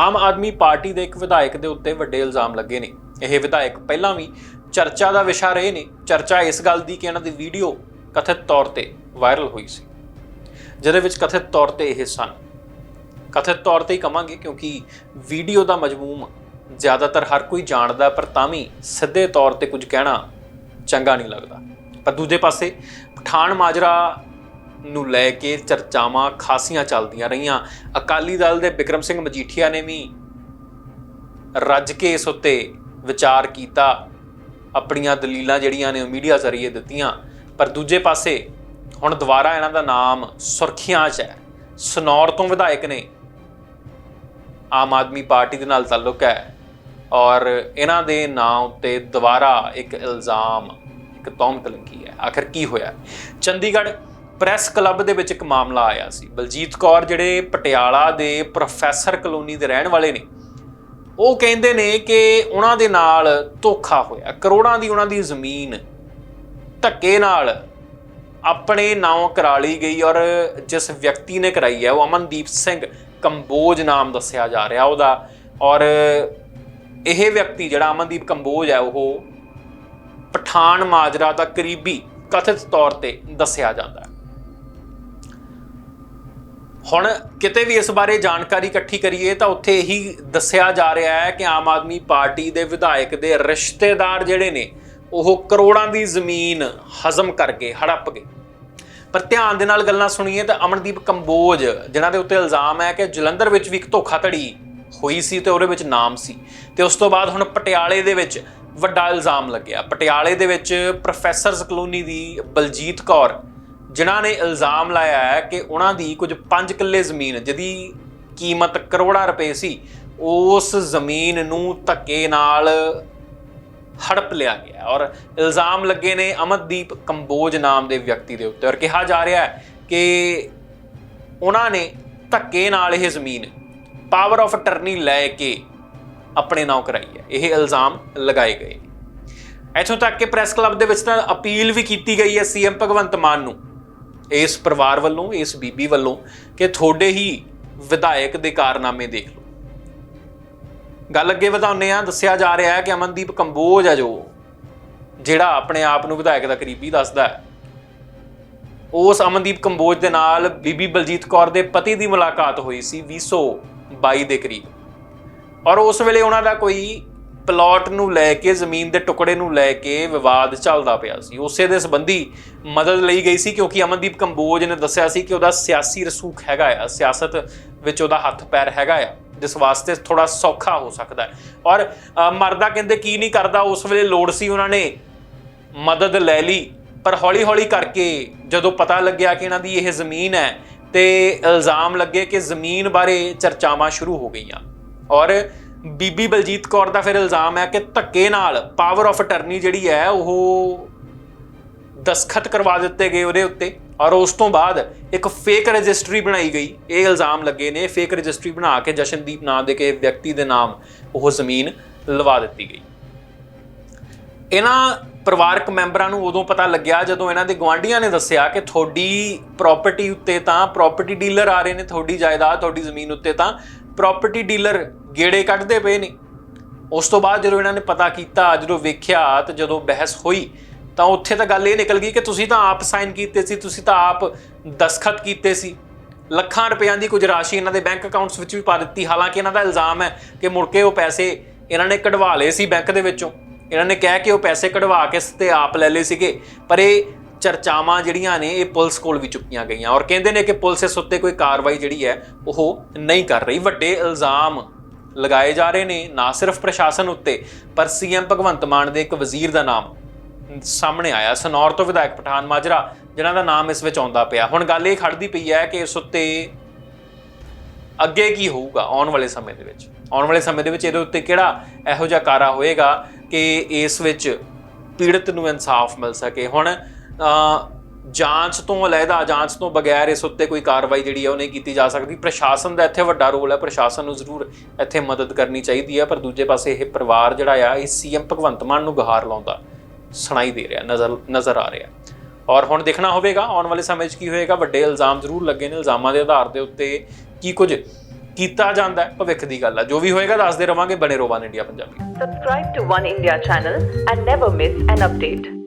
Aam Aadmi party ਦੇ ਇੱਕ ਵਿਧਾਇਕ ਦੇ ਉੱਤੇ ਵੱਡੇ ਇਲਜ਼ਾਮ ਲੱਗੇ ਨੇ। ਇਹ ਵਿਧਾਇਕ ਪਹਿਲਾਂ ਵੀ ਚਰਚਾ ਦਾ ਵਿਸ਼ਾ ਰਹੇ ਨੇ। ਚਰਚਾ ਇਸ ਗੱਲ ਦੀ ਕਿ ਇਹਨਾਂ ਦੀ ਵੀਡੀਓ ਕਥਿਤ ਤੌਰ ਤੇ ਵਾਇਰਲ ਹੋਈ ਸੀ। ਜਿਹਦੇ ਵਿੱਚ ਕਥਿਤ ਤੌਰ ਤੇ ਇਹ ਸਨ। ਕਥਿਤ ਤੌਰ ਤੇ ਹੀ ਕਵਾਂਗੇ ਕਿਉਂਕਿ ਵੀਡੀਓ ਦਾ ਮਜਮੂਮ ਜ਼ਿਆਦਾਤਰ ਹਰ ਕੋਈ ਜਾਣਦਾ, ਪਰ ਤਾਂ ਵੀ ਸਿੱਧੇ ਤੌਰ ਤੇ ਕੁਝ ਕਹਿਣਾ ਚੰਗਾ ਨਹੀਂ ਲੱਗਦਾ। ਪਰ ਦੂਜੇ ਪਾਸੇ ਪਠਾਨ ਮਾਜਰਾ ਨੂੰ ਲੈ ਕੇ ਚਰਚਾਵਾਂ ਖਾਸੀਆਂ ਚੱਲਦੀਆਂ ਰਹੀਆਂ। ਅਕਾਲੀ ਦਲ ਦੇ ਬਿਕਰਮ ਸਿੰਘ ਮਜੀਠੀਆ ਨੇ ਵੀ ਰੱਜ ਕੇ ਇਸ ਉੱਤੇ ਵਿਚਾਰ ਕੀਤਾ। ਆਪਣੀਆਂ ਦਲੀਲਾਂ ਜਿਹੜੀਆਂ ਨੇ ਉਹ ਮੀਡੀਆ ਜ਼ਰੀਏ ਦਿੱਤੀਆਂ। ਪਰ ਦੂਜੇ ਪਾਸੇ ਹੁਣ ਦੁਬਾਰਾ ਇਹਨਾਂ ਦਾ ਨਾਮ ਸੁਰਖੀਆਂ 'ਚ ਹੈ। ਸਨੌਰ ਤੋਂ ਵਿਧਾਇਕ ਨੇ ਆਮ ਆਦਮੀ ਪਾਰਟੀ ਦੇ ਨਾਲ ਤਾਲੁਕ ਹੈ ਔਰ ਇਹਨਾਂ ਦੇ ਨਾਂ ਉੱਤੇ ਦੁਬਾਰਾ ਇੱਕ ਇਲਜ਼ਾਮ, ਇੱਕ ਤੌਮਤ ਲੱਗੀ ਹੈ। ਆਖਰ ਕੀ ਹੋਇਆ? ਚੰਡੀਗੜ੍ਹ ਪ੍ਰੈਸ ਕਲੱਬ ਦੇ ਵਿੱਚ ਇੱਕ ਮਾਮਲਾ ਆਇਆ ਸੀ। ਬਲਜੀਤ ਕੌਰ ਜਿਹੜੇ ਪਟਿਆਲਾ ਦੇ ਪ੍ਰੋਫੈਸਰ ਕਲੋਨੀ ਦੇ ਰਹਿਣ ਵਾਲੇ ਨੇ, ਉਹ ਕਹਿੰਦੇ ਨੇ ਕਿ ਉਹਨਾਂ ਦੇ ਨਾਲ ਧੋਖਾ ਹੋਇਆ। ਕਰੋੜਾਂ ਦੀ ਉਹਨਾਂ ਦੀ ਜ਼ਮੀਨ ਧੱਕੇ ਨਾਲ ਆਪਣੇ ਨਾਮ ਕਰਾ ਲਈ ਗਈ ਔਰ ਜਿਸ ਵਿਅਕਤੀ ਨੇ ਕਰਾਈ ਹੈ, ਉਹ ਅਮਨਦੀਪ ਸਿੰਘ ਕੰਬੋਜ ਨਾਮ ਦੱਸਿਆ ਜਾ ਰਿਹਾ ਉਹਦਾ। ਔਰ ਇਹ ਵਿਅਕਤੀ ਜਿਹੜਾ ਅਮਨਦੀਪ ਕੰਬੋਜ ਹੈ, ਉਹ ਪਠਾਨ ਮਾਜਰਾ ਦਾ ਕਰੀਬੀ ਕਥਿਤ ਤੌਰ ਤੇ ਦੱਸਿਆ ਜਾਂਦਾ ਹੈ। ਹੁਣ ਕਿਤੇ ਵੀ ਇਸ ਬਾਰੇ ਜਾਣਕਾਰੀ ਇਕੱਠੀ ਕਰੀਏ ਤਾਂ ਉੱਥੇ ਇਹੀ ਦੱਸਿਆ ਜਾ ਰਿਹਾ ਹੈ ਕਿ ਆਮ ਆਦਮੀ ਪਾਰਟੀ ਦੇ ਵਿਧਾਇਕ ਦੇ ਰਿਸ਼ਤੇਦਾਰ ਜਿਹੜੇ ਨੇ, ਉਹ ਕਰੋੜਾਂ ਦੀ ਜ਼ਮੀਨ ਹਜ਼ਮ ਕਰਕੇ ਹੜੱਪ ਗਏ। ਪਰ ਧਿਆਨ ਦੇ ਨਾਲ ਗੱਲਾਂ ਸੁਣੀਏ ਤਾਂ ਅਮਨਦੀਪ ਕੰਬੋਜ, ਜਿਨ੍ਹਾਂ ਦੇ ਉੱਤੇ ਇਲਜ਼ਾਮ ਹੈ ਕਿ ਜਲੰਧਰ ਵਿੱਚ ਵੀ ਇੱਕ ਧੋਖਾਧੜੀ ਹੋਈ ਸੀ ਤੇ ਉਹਦੇ ਵਿੱਚ ਨਾਮ ਸੀ। ਤੇ ਉਸ ਤੋਂ ਬਾਅਦ ਹੁਣ ਪਟਿਆਲੇ ਦੇ ਵਿੱਚ ਵੱਡਾ ਇਲਜ਼ਾਮ ਲੱਗਿਆ। ਪਟਿਆਲੇ ਦੇ ਵਿੱਚ ਪ੍ਰੋਫੈਸਰਸ ਕਲੋਨੀ ਦੀ ਬਲਜੀਤ ਕੌਰ ਜਿਨ੍ਹਾਂ ਨੇ ਇਲਜ਼ਾਮ ਲਾਇਆ ਹੈ ਕਿ ਉਹਨਾਂ ਦੀ ਕੁਝ 5 ਕਿੱਲੇ ਜ਼ਮੀਨ, ਜਿਹਦੀ ਕੀਮਤ ਕਰੋੜਾਂ ਰੁਪਏ ਸੀ, ਉਸ ਜ਼ਮੀਨ ਨੂੰ ਧੱਕੇ ਨਾਲ ਹੜਪ ਲਿਆ ਗਿਆ ਔਰ ਇਲਜ਼ਾਮ ਲੱਗੇ ਨੇ ਅਮਨਦੀਪ ਕੰਬੋਜ ਨਾਮ ਦੇ ਵਿਅਕਤੀ ਦੇ ਉੱਤੇ। ਔਰ ਕਿਹਾ ਜਾ ਰਿਹਾ ਹੈ ਕਿ ਉਹਨਾਂ ਨੇ ਧੱਕੇ ਨਾਲ ਇਹ ਜ਼ਮੀਨ ਪਾਵਰ ਆਫ ਅਟਰਨੀ ਲੈ ਕੇ ਆਪਣੇ ਨਾਂ ਕਰਾਈ ਹੈ। ਇਹ ਇਲਜ਼ਾਮ ਲਗਾਏ ਗਏ ਇੱਥੋਂ ਤੱਕ ਕਿ ਪ੍ਰੈਸ ਕਲੱਬ ਦੇ ਵਿੱਚ ਤਾਂ ਅਪੀਲ ਵੀ ਕੀਤੀ ਗਈ ਹੈ ਸੀਐਮ ਭਗਵੰਤ ਮਾਨ ਨੂੰ। ਇਸ ਪਰਿਵਾਰ ਵੱਲੋਂ, ਇਸ ਬੀਬੀ ਵੱਲੋਂ ਕਿ ਤੁਹਾਡੇ ਹੀ ਵਿਧਾਇਕ ਦੇ ਕਾਰਨਾਮੇ ਦੇਖ ਲਓ। ਗੱਲ ਅੱਗੇ ਵਧਾਉਂਦੇ ਆ ਦੱਸਿਆ ਜਾ ਰਿਹਾ ਹੈ ਕਿ ਅਮਨਦੀਪ ਕੰਬੋਜ ਹੈ ਜੋ, ਜਿਹੜਾ ਆਪਣੇ ਆਪ ਨੂੰ ਵਿਧਾਇਕ ਦਾ ਕਰੀਬੀ ਦੱਸਦਾ ਹੈ। ਉਸ ਅਮਨਦੀਪ ਕੰਬੋਜ ਦੇ ਨਾਲ ਬੀਬੀ ਬਲਜੀਤ ਕੌਰ ਦੇ ਪਤੀ ਦੀ ਮੁਲਾਕਾਤ ਹੋਈ ਸੀ 2022 ਦੇ ਕਰੀਬ। ਔਰ ਉਸ ਵੇਲੇ ਉਹਨਾਂ ਦਾ ਕੋਈ ਪਲਾਟ ਨੂੰ ਲੈ ਕੇ, ਜ਼ਮੀਨ ਦੇ ਟੁਕੜੇ ਨੂੰ ਲੈ ਕੇ ਵਿਵਾਦ ਚੱਲਦਾ ਪਿਆ ਸੀ। ਉਸੇ ਦੇ ਸੰਬੰਧੀ ਮਦਦ ਲਈ ਗਈ ਸੀ ਕਿਉਂਕਿ ਅਮਨਦੀਪ ਕੰਬੋਜ ਨੇ ਦੱਸਿਆ ਸੀ ਕਿ ਉਹਦਾ ਸਿਆਸੀ ਰਸੂਖ ਹੈਗਾ ਆ। ਸਿਆਸਤ ਵਿੱਚ ਉਹਦਾ ਹੱਥ ਪੈਰ ਹੈਗਾ ਆ। ਜਿਸ ਵਾਸਤੇ ਥੋੜਾ ਸੌਖਾ ਹੋ ਸਕਦਾ ਹੈ। ਔਰ ਮਰਦਾ ਕਹਿੰਦੇ ਕੀ ਨਹੀਂ ਕਰਦਾ, ਉਸ ਵੇਲੇ ਲੋੜ ਸੀ ਉਹਨਾਂ ਨੇ ਮਦਦ ਲੈ ਲਈ। ਪਰ ਹੌਲੀ-ਹੌਲੀ ਕਰਕੇ ਜਦੋਂ ਪਤਾ ਲੱਗਿਆ ਕਿ ਇਹਨਾਂ ਦੀ ਇਹ ਜ਼ਮੀਨ ਹੈ ਤੇ ਇਲਜ਼ਾਮ ਲੱਗੇ ਕਿ ਜ਼ਮੀਨ ਬਾਰੇ ਚਰਚਾਵਾਂ ਸ਼ੁਰੂ ਹੋ ਗਈਆਂ। ਔਰ ਬੀਬੀ ਬਲਜੀਤ ਕੌਰ ਦਾ ਫਿਰ ਇਲਜ਼ਾਮ ਹੈ ਕਿ ਧੱਕੇ ਨਾਲ ਪਾਵਰ ਆਫ ਅਟਰਨੀ ਜਿਹੜੀ ਹੈ ਉਹ ਦਸਖਤ ਕਰਵਾ ਦਿੱਤੇ ਗਏ ਉਹਦੇ ਉੱਤੇ ਔਰ ਉਸ ਤੋਂ ਬਾਅਦ ਇੱਕ ਫੇਕ ਰਜਿਸਟਰੀ ਬਣਾਈ ਗਈ। ਇਹ ਇਲਜ਼ਾਮ ਲੱਗੇ ਨੇ ਫੇਕ ਰਜਿਸਟਰੀ ਬਣਾ ਕੇ ਜਸ਼ਨਦੀਪ ਨਾਂ ਦੇ ਕੇ ਵਿਅਕਤੀ ਦੇ ਨਾਮ ਉਹ ਜ਼ਮੀਨ ਲਵਾ ਦਿੱਤੀ ਗਈ। ਇਹਨਾਂ ਪਰਿਵਾਰਕ ਮੈਂਬਰਾਂ ਨੂੰ ਉਦੋਂ ਪਤਾ ਲੱਗਿਆ ਜਦੋਂ ਇਹਨਾਂ ਦੇ ਗਵਾਂਢੀਆਂ ਨੇ ਦੱਸਿਆ ਕਿ ਤੁਹਾਡੀ ਪ੍ਰਾਪਰਟੀ ਉੱਤੇ ਤਾਂ ਪ੍ਰਾਪਰਟੀ ਡੀਲਰ ਆ ਰਹੇ ਨੇ, ਤੁਹਾਡੀ ਜਾਇਦਾਦ, ਤੁਹਾਡੀ ਜ਼ਮੀਨ ਉੱਤੇ ਤਾਂ ਪ੍ਰਾਪਰਟੀ ਡੀਲਰ ਗੇੜੇ ਕੱਢਦੇ ਪਏ ਨੇ। ਉਸ ਤੋਂ ਬਾਅਦ ਜਦੋਂ ਇਹਨਾਂ ਨੇ ਪਤਾ ਕੀਤਾ, ਜਦੋਂ ਵੇਖਿਆ ਤੇ ਜਦੋਂ ਬਹਿਸ ਹੋਈ, ਤਾਂ ਉੱਥੇ ਤਾਂ ਗੱਲ ਇਹ ਨਿਕਲ ਗਈ ਕਿ ਤੁਸੀਂ ਤਾਂ ਆਪ ਸਾਈਨ ਕੀਤੇ ਸੀ, ਤੁਸੀਂ ਤਾਂ ਆਪ ਦਸਖਤ ਕੀਤੇ ਸੀ। ਲੱਖਾਂ ਰੁਪਈਆਂ ਦੀ ਕੁਝ ਰਾਸ਼ੀ ਇਹਨਾਂ ਦੇ ਬੈਂਕ ਅਕਾਊਂਟਸ ਵਿੱਚ ਵੀ ਪਾ ਦਿੱਤੀ। ਹਾਲਾਂਕਿ ਇਹਨਾਂ ਦਾ ਇਲਜ਼ਾਮ ਹੈ ਕਿ ਮੁੜ ਕੇ ਉਹ ਪੈਸੇ ਇਹਨਾਂ ਨੇ ਕਢਵਾ ਲਏ ਸੀ ਬੈਂਕ ਦੇ ਵਿੱਚੋਂ। ਇਹਨਾਂ ਨੇ ਕਹਿ ਕੇ ਉਹ ਪੈਸੇ ਕਢਵਾ ਕੇ ਤੇ ਆਪ ਲੈ ਲਏ ਸੀਗੇ। ਪਰ ਇਹ ਚਰਚਾਵਾਂ ਜਿਹੜੀਆਂ ਨੇ ਇਹ ਪੁਲਿਸ ਕੋਲ ਵੀ ਚੁੱਕੀਆਂ ਗਈਆਂ ਔਰ ਕਹਿੰਦੇ ਨੇ ਕਿ ਪੁਲਿਸ ਇਸ ਉੱਤੇ ਕੋਈ ਕਾਰਵਾਈ ਜਿਹੜੀ ਹੈ ਉਹ ਨਹੀਂ ਕਰ ਰਹੀ। ਵੱਡੇ ਇਲਜ਼ਾਮ ਲਗਾਏ ਜਾ ਰਹੇ ਨੇ, ਨਾ ਸਿਰਫ ਪ੍ਰਸ਼ਾਸਨ ਉੱਤੇ, ਪਰ ਸੀਐਮ ਭਗਵੰਤ ਮਾਨ ਦੇ ਇੱਕ ਵਜ਼ੀਰ ਦਾ ਨਾਮ ਸਾਹਮਣੇ ਆਇਆ, ਸਨੌਰ ਤੋਂ ਵਿਧਾਇਕ ਪਠਾਨ ਮਾਜਰਾ, ਜਿਨ੍ਹਾਂ ਦਾ ਨਾਮ ਇਸ ਵਿੱਚ ਆਉਂਦਾ ਪਿਆ। ਹੁਣ ਗੱਲ ਇਹ ਖੜਦੀ ਪਈ ਹੈ ਕਿ ਇਸ ਉੱਤੇ ਅੱਗੇ ਕੀ ਹੋਊਗਾ ਆਉਣ ਵਾਲੇ ਸਮੇਂ ਦੇ ਵਿੱਚ? ਆਉਣ ਵਾਲੇ ਸਮੇਂ ਦੇ ਵਿੱਚ ਇਹਦੇ ਉੱਤੇ ਕਿਹੜਾ ਇਹੋ ਜਿਹਾ ਕਾਰਾ ਹੋਏਗਾ ਕਿ ਇਸ ਵਿੱਚ ਪੀੜਤ ਨੂੰ ਇਨਸਾਫ ਮਿਲ ਸਕੇ? ਹੁਣ ਜਾਂਚ ਤੋਂ ਅਲੱਗਾ ਜਾਂਚ ਤੋਂ ਬਗੈਰ ਇਸ ਉੱਤੇ ਕੋਈ ਕਾਰਵਾਈ ਜਿਹੜੀ ਹੈ ਉਹ ਨਹੀਂ ਕੀਤੀ ਜਾ ਸਕਦੀ। ਪ੍ਰਸ਼ਾਸਨ ਦਾ ਇੱਥੇ ਵੱਡਾ ਰੋਲ ਹੈ ਪ੍ਰਸ਼ਾਸਨ ਨੂੰ ਜ਼ਰੂਰ ਇੱਥੇ ਮਦਦ ਕਰਨੀ ਚਾਹੀਦੀ ਹੈ ਪਰ ਦੂਜੇ ਪਾਸੇ ਇਹ ਪਰਿਵਾਰ ਜਿਹੜਾ ਆ, ਇਹ ਸੀਐਮ ਭਗਵੰਤ ਮਾਨ ਨੂੰ ਗਹਾਰ ਲਾਉਂਦਾ, ਸੁਣਾਈ ਦੇ ਰਿਹਾ, ਨਜ਼ਰ ਨਜ਼ਰ ਆ ਰਿਹਾ। ਔਰ ਹੁਣ ਦੇਖਣਾ ਹੋਵੇਗਾ, ਆਉਣ ਵਾਲੇ ਸਮੇਂ 'ਚ ਕੀ ਹੋਏਗਾ, ਵੱਡੇ ਇਲਜ਼ਾਮ ਜ਼ਰੂਰ ਲੱਗੇ ਨੇ, ਇਲਜ਼ਾਮਾਂ ਦੇ ਆਧਾਰ ਦੇ ਉੱਤੇ ਕੀ ਕੁਝ ਕੀਤਾ ਜਾਂਦਾ ਹੈ, ਭਵਿੱਖ ਦੀ ਗੱਲ ਆ। ਜੋ ਵੀ ਹੋਏਗਾ, ਦੱਸਦੇ ਰਵਾਂਗੇ, ਬਣੇ ਰੋਵਾਨ India Punjabi. Subscribe to One India channel and never miss an update.